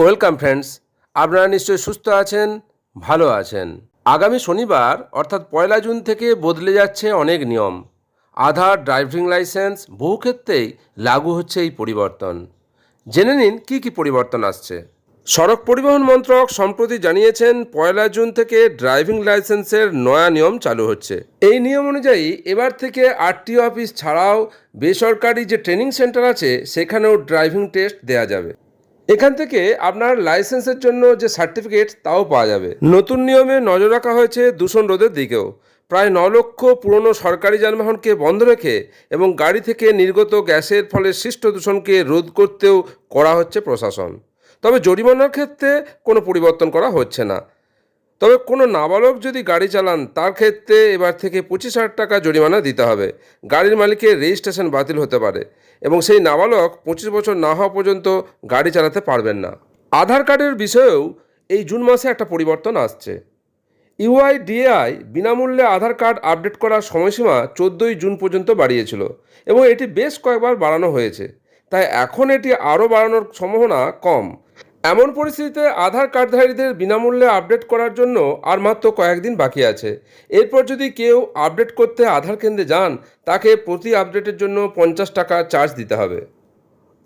Welcome friends, আপনারা নিশ্চয়ই সুস্থ আছেন, ভালো আছেন। আগামী শনিবার, অর্থাৎ পয়লা জুন থেকে বদলে যাচ্ছে অনেক নিয়ম। আধার, ড্রাইভিং লাইসেন্স, বহু ক্ষেত্রেই লাগু হচ্ছে এই পরিবর্তন। জেনে নিন, কি কি পরিবর্তন আসছে? সড়ক পরিবহন মন্ত্রক সম্প্রতি জানিয়েছেন, পয়লা জুন থেকে ড্রাইভিং লাইসেন্সের নয়া নিয়ম চালু হচ্ছে। এই নিয়ম অনুযায়ী, এবার থেকে আরটিও অফিস ছাড়াও বেসরকারি যে ট্রেনিং সেন্টার আছে, সেখানেও ড্রাইভিং টেস্ট দেওয়া যাবে। এখান থেকে আপনার লাইসেন্সের জন্য যে সার্টিফিকেট, তাও পাওয়া যাবে। নতুন নিয়মে নজর রাখা হয়েছে দূষণ রোধের দিকেও। প্রায় ন লক্ষ পুরনো সরকারি যানবাহনকে বন্ধ রেখে এবং গাড়ি থেকে নির্গত গ্যাসের ফলে সৃষ্ট দূষণকে রোধ করতেও করা হচ্ছে প্রশাসন। তবে জরিমানার ক্ষেত্রে কোনো পরিবর্তন করা হচ্ছে না। তবে কোনো নাবালক যদি গাড়ি চালান, তার ক্ষেত্রে এবার থেকে পঁচিশ হাজার টাকা জরিমানা দিতে হবে। গাড়ির মালিকের রেজিস্ট্রেশন বাতিল হতে পারে এবং সেই নাবালক পঁচিশ বছর না হওয়া পর্যন্ত গাড়ি চালাতে পারবেন না। আধার কার্ডের বিষয়েও এই জুন মাসে একটা পরিবর্তন আসছে। ইউআইডিএআই বিনামূল্যে আধার কার্ড আপডেট করার সময়সীমা চোদ্দোই জুন পর্যন্ত বাড়িয়েছিল এবং এটি বেশ কয়েকবার বাড়ানো হয়েছে। তাই এখন এটি আরও বাড়ানোর সম্ভাবনা কম। এমন পরিস্থিতিতে আধার কার্ডধারীদের বিনামূল্যে আপডেট করার জন্য আর মাত্র কয়েকদিন বাকি আছে। এরপর যদি কেউ আপডেট করতে আধার কেন্দ্রে যান, তাকে প্রতি আপডেটের জন্য পঞ্চাশ টাকা চার্জ দিতে হবে।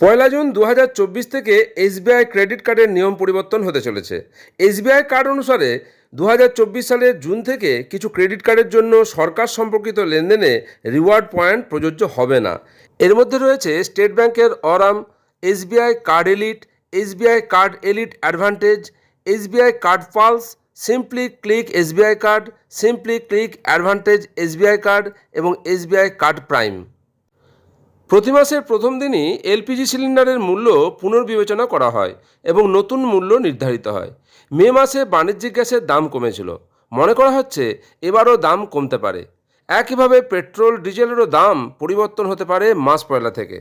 পয়লা জুন দু হাজার চব্বিশ থেকে এসবিআই ক্রেডিট কার্ডের নিয়ম পরিবর্তন হতে চলেছে। এসবিআই কার্ড অনুসারে দু হাজার চব্বিশ সালের জুন থেকে কিছু ক্রেডিট কার্ডের জন্য সরকার সম্পর্কিত লেনদেনে রিওয়ার্ড পয়েন্ট প্রযোজ্য হবে না। এর মধ্যে রয়েছে স্টেট ব্যাংকের Aurum, SBI card Elite SBI card Elite advantage, SBI card pulse, simply click SBI card, simply click advantage SBI card এবং এসবিআই কার্ড প্রাইম। প্রতি মাসের প্রথম দিনই এলপিজি সিলিন্ডারের মূল্য পুনর্বিবেচনা করা হয় এবং নতুন মূল্য নির্ধারিত হয়। মে মাসে বাণিজ্যিক গ্যাসের দাম কমেছিল। মনে করা হচ্ছে এবারও দাম কমতে পারে। একইভাবে পেট্রোল, ডিজেলেরও দাম পরিবর্তন হতে পারে মাস পয়লা থেকে।